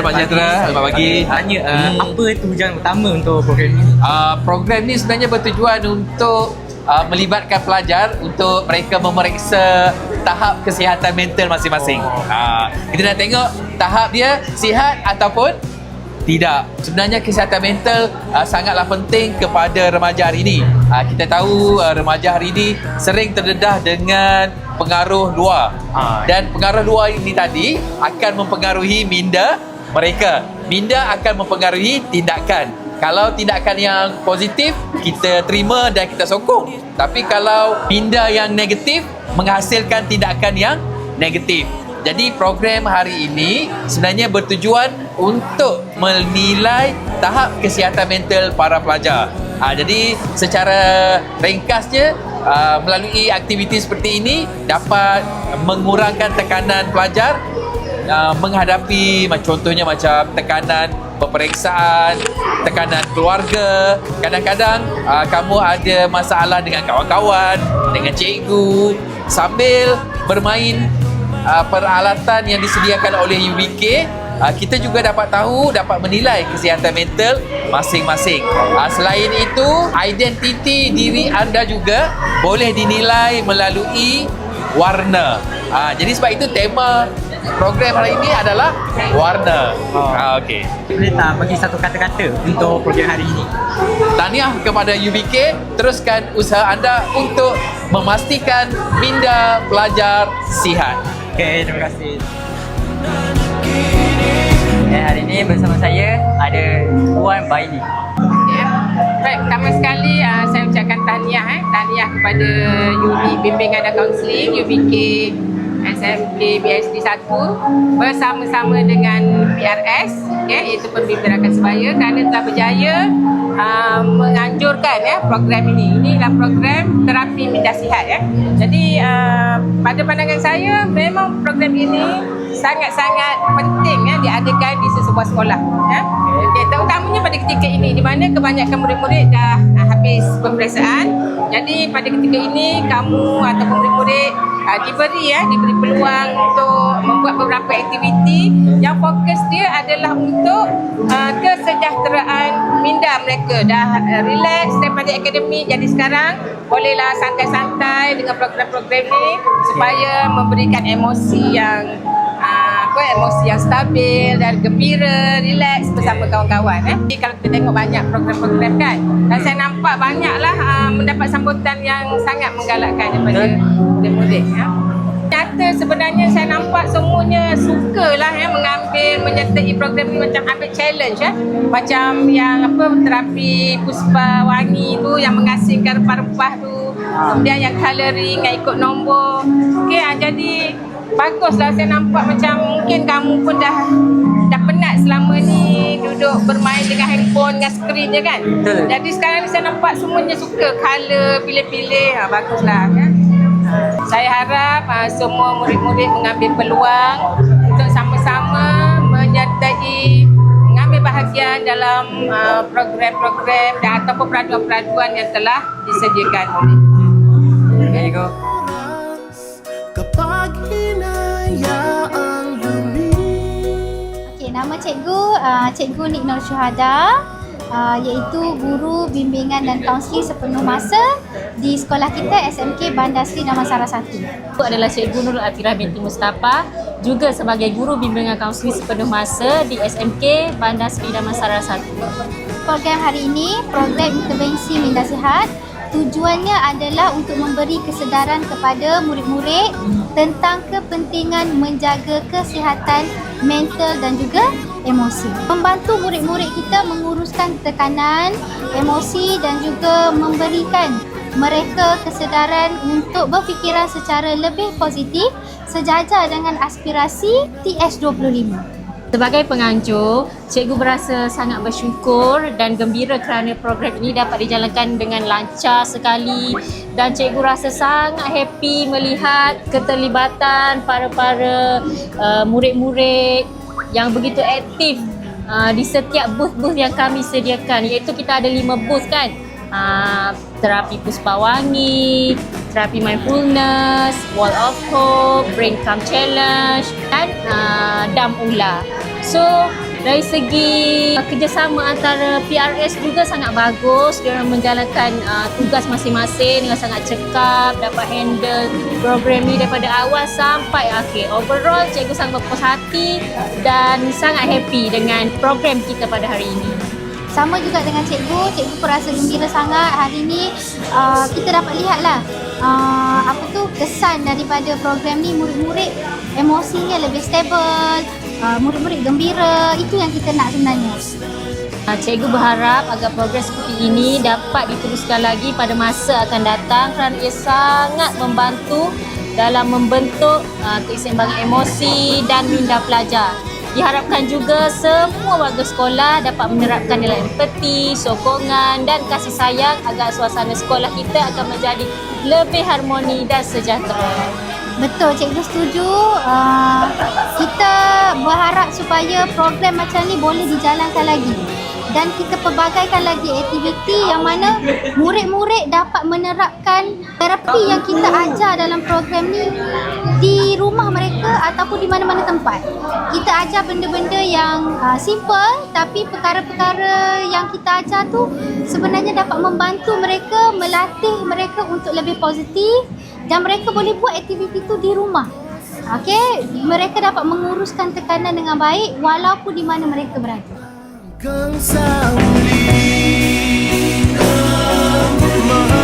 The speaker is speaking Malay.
selamat sejahtera. Selamat pagi. Tanya uh, Hmm. apa tujuan utama untuk program ini? Uh, program ni sebenarnya bertujuan untuk uh, melibatkan pelajar untuk mereka memeriksa tahap kesihatan mental masing-masing. Oh. Uh, kita nak tengok tahap dia sihat ataupun tidak. Sebenarnya kesihatan mental uh, sangatlah penting kepada remaja hari ini. Uh, kita tahu uh, remaja hari ini sering terdedah dengan pengaruh luar. Ah. Dan pengaruh luar ini tadi akan mempengaruhi minda mereka. Minda akan mempengaruhi tindakan. Kalau tindakan yang positif, kita terima dan kita sokong. Tapi kalau minda yang negatif, menghasilkan tindakan yang negatif. Jadi program hari ini sebenarnya bertujuan untuk menilai tahap kesihatan mental para pelajar. Ha, jadi secara ringkasnya uh, melalui aktiviti seperti ini dapat mengurangkan tekanan pelajar uh, menghadapi macam contohnya macam tekanan peperiksaan, tekanan keluarga. Kadang-kadang uh, kamu ada masalah dengan kawan-kawan, dengan cikgu sambil bermain uh, peralatan yang disediakan oleh UBK kita juga dapat tahu dapat menilai kesihatan mental masing-masing. Selain itu, identiti diri anda juga boleh dinilai melalui warna. Jadi sebab itu tema program hari ini adalah warna. Oh. Ah, okey. Boleh tak bagi satu kata-kata untuk program hari ini? Tahniah kepada UBK teruskan usaha anda untuk memastikan minda pelajar sihat. Okay, terima kasih. Dan hari ini bersama saya ada Puan Baini. Ya. Baik, pertama sekali uh, saya ucapkan tahniah eh. Tahniah kepada unit bimbingan dan kaunseling UBK SMK BSD 1 bersama-sama dengan PRS okay, iaitu Pembimbingan Sebaya kerana telah berjaya uh, menganjurkan ya program ini. Ini adalah program terapi minda sihat ya. Jadi uh, pada pandangan saya memang program ini sangat-sangat penting ya diadakan di sesebuah sekolah ya. Okay, terutamanya pada ketika ini di mana kebanyakan murid-murid dah uh, habis peperiksaan. Jadi pada ketika ini kamu ataupun murid-murid uh, diberi ya diberi peluang untuk membuat beberapa aktiviti. Yang fokus dia adalah untuk uh, kesejahteraan minda mereka. Dah uh, relax daripada akademik jadi sekarang bolehlah santai-santai dengan program-program ni supaya memberikan emosi yang apa emosi yang stabil dan gembira, relax bersama kawan-kawan eh. Jadi kalau kita tengok banyak program-program kan dan saya nampak banyaklah uh, mendapat sambutan yang sangat menggalakkan daripada murid-murid ya. Nyata sebenarnya saya nampak semuanya sukalah ya mengambil menyertai program ni macam ambil challenge ya. Macam yang apa terapi puspa wangi tu yang mengasingkan rempah-rempah tu. Kemudian yang colouring yang ikut nombor. Okey ah, jadi baguslah saya nampak macam mungkin kamu pun dah dah penat selama ni bermain dengan handphone dengan skrin je kan. Betul. Jadi sekarang ni saya nampak semuanya suka colour pilih-pilih. Ha, baguslah kan. Saya harap uh, semua murid-murid mengambil peluang untuk sama-sama menyertai mengambil bahagian dalam uh, program-program dan ataupun peraduan-peraduan yang telah disediakan oleh Okay, go. Nama cikgu uh, Cikgu Nik Nur Syuhada uh, iaitu guru bimbingan dan kaunseling sepenuh masa di sekolah kita SMK Bandar Seri Damansara 1. Aku adalah Cikgu Nurul Atira binti Mustafa juga sebagai guru bimbingan kaunseling sepenuh masa di SMK Bandar Seri Damansara 1. Program hari ini, program intervensi minda sihat tujuannya adalah untuk memberi kesedaran kepada murid-murid tentang kepentingan menjaga kesihatan mental dan juga emosi. Membantu murid-murid kita menguruskan tekanan, emosi dan juga memberikan mereka kesedaran untuk berfikiran secara lebih positif sejajar dengan aspirasi TS25. Sebagai penganjur, cikgu berasa sangat bersyukur dan gembira kerana program ini dapat dijalankan dengan lancar sekali. Dan cikgu rasa sangat happy melihat keterlibatan para-para uh, murid-murid yang begitu aktif uh, di setiap booth-booth yang kami sediakan. Iaitu kita ada lima booth kan uh, terapi puspa wangi, terapi mindfulness, wall of hope, brain calm challenge dan uh, dam ula. So dari segi kerjasama antara PRS juga sangat bagus. Orang menjalankan uh, tugas masing-masing dengan sangat cekap, dapat handle program ni daripada awal sampai akhir. Overall, cikgu sangat berpuas hati dan sangat happy dengan program kita pada hari ini. Sama juga dengan cikgu, cikgu pun rasa gembira sangat hari ni uh, kita dapat lihatlah uh, apa tu kesan daripada program ni murid-murid emosinya lebih stable, uh, murid-murid gembira, itu yang kita nak sebenarnya. Uh, Cikgu berharap agar program seperti ini dapat diteruskan lagi pada masa akan datang kerana ia sangat membantu dalam membentuk uh, keseimbangan emosi dan minda pelajar. Diharapkan juga semua warga sekolah dapat menerapkan nilai empati, sokongan dan kasih sayang agar suasana sekolah kita akan menjadi lebih harmoni dan sejahtera. Betul, cikgu setuju. Uh, kita berharap supaya program macam ni boleh dijalankan lagi. Dan kita pelbagaikan lagi aktiviti yang mana murid-murid dapat menerapkan terapi yang kita ajar dalam program ni di rumah mereka ataupun di mana-mana tempat. Kita ajar benda-benda yang uh, simple tapi perkara-perkara yang kita ajar tu sebenarnya dapat membantu mereka melatih mereka untuk lebih positif dan mereka boleh buat aktiviti tu di rumah. Okey, mereka dapat menguruskan tekanan dengan baik walaupun di mana mereka berada. Hanggang sa huli mahal